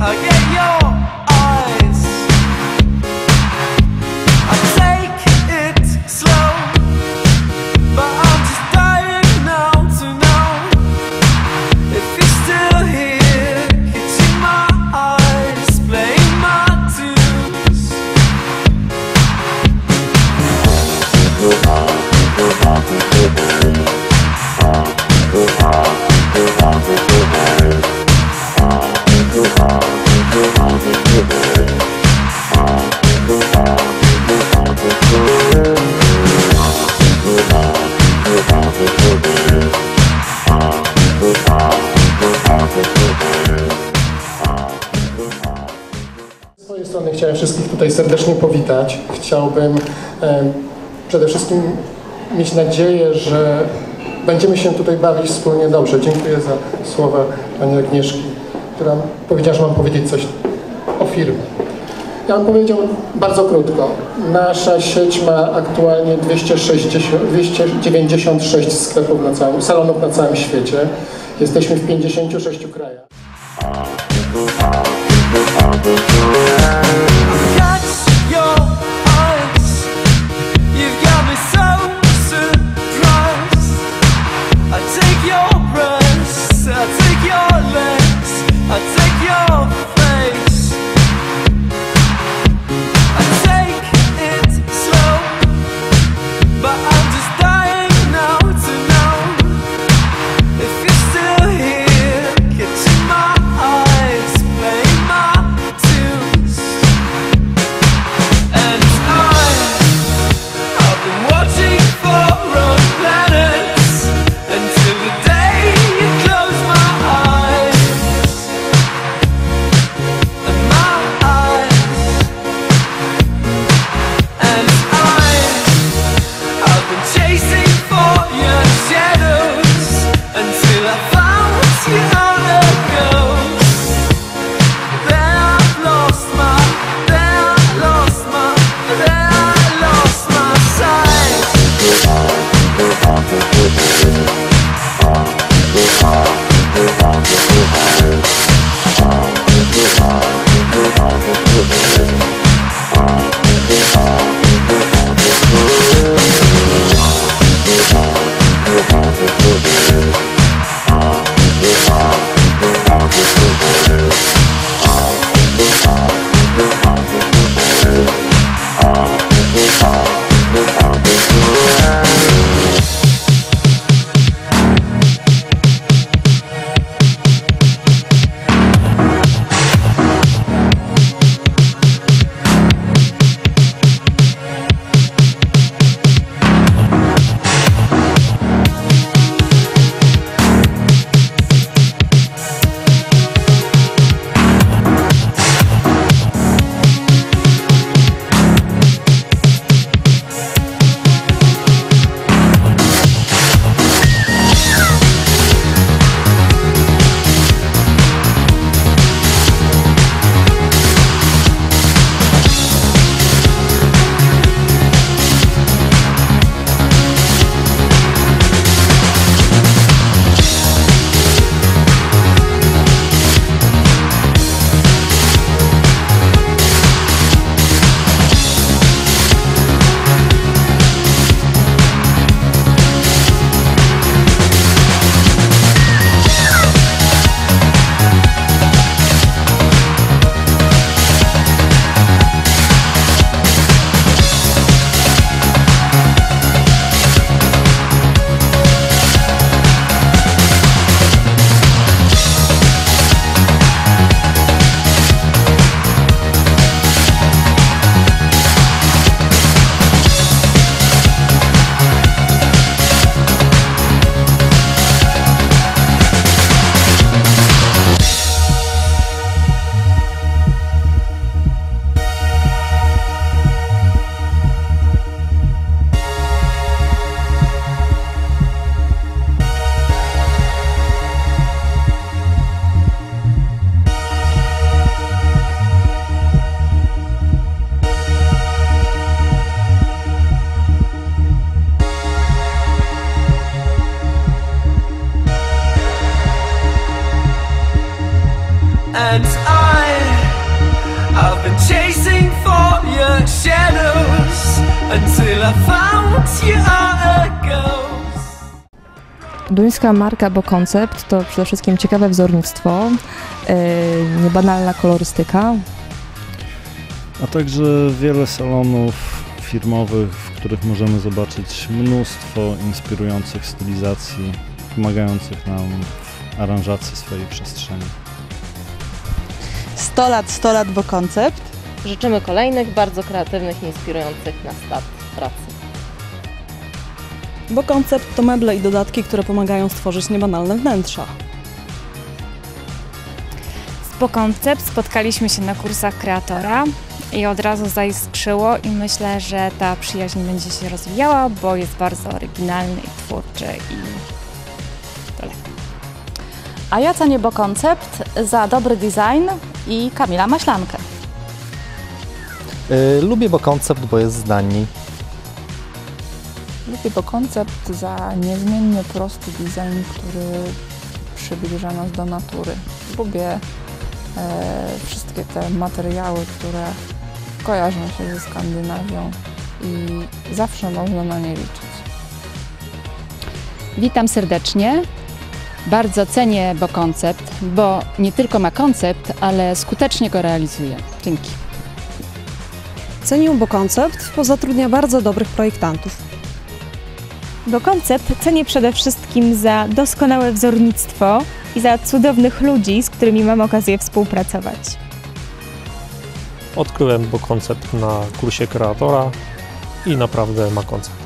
again. Serdecznie powitać. Chciałbym przede wszystkim mieć nadzieję, że będziemy się tutaj bawić wspólnie dobrze. Dziękuję za słowa Pani Agnieszki, która powiedziała, że mam powiedzieć coś o firmie. Ja bym powiedział bardzo krótko. Nasza sieć ma aktualnie 260, 296 sklepów na całym, salonów na całym świecie. Jesteśmy w 56 krajach. Chasing for your shadows until I found you are a ghost. Duńska marka, bo koncept to przede wszystkim ciekawe wzornictwo, yy, niebanalna kolorystyka, a także wiele salonów firmowych, w których możemy zobaczyć mnóstwo inspirujących stylizacji, pomagających nam w aranżacji swojej przestrzeni. 100 lat, 100 lat, bo koncept. Życzymy kolejnych bardzo kreatywnych i inspirujących na start pracy. Bo koncept to meble i dodatki, które pomagają stworzyć niebanalne wnętrza. Bo koncept spotkaliśmy się na kursach kreatora i od razu zaiskrzyło i myślę, że ta przyjaźń będzie się rozwijała, bo jest bardzo oryginalny i twórczy i A ja cenię Bo Koncept za dobry design i Kamila Maślankę. Y, Lubię bo koncept, bo jest z Danii. Lubię bo koncept za niezmiennie prosty design, który przybliża nas do natury. Lubię e, wszystkie te materiały, które kojarzą się ze Skandynawią i zawsze można na nie liczyć. Witam serdecznie. Bardzo cenię Bo Koncept, bo nie tylko ma koncept, ale skutecznie go realizuje. Dzięki. Cenię Bo Koncept, bo zatrudnia bardzo dobrych projektantów. Bo koncept cenię przede wszystkim za doskonałe wzornictwo i za cudownych ludzi, z którymi mam okazję współpracować. Odkryłem bo koncept na kursie kreatora i naprawdę ma koncept.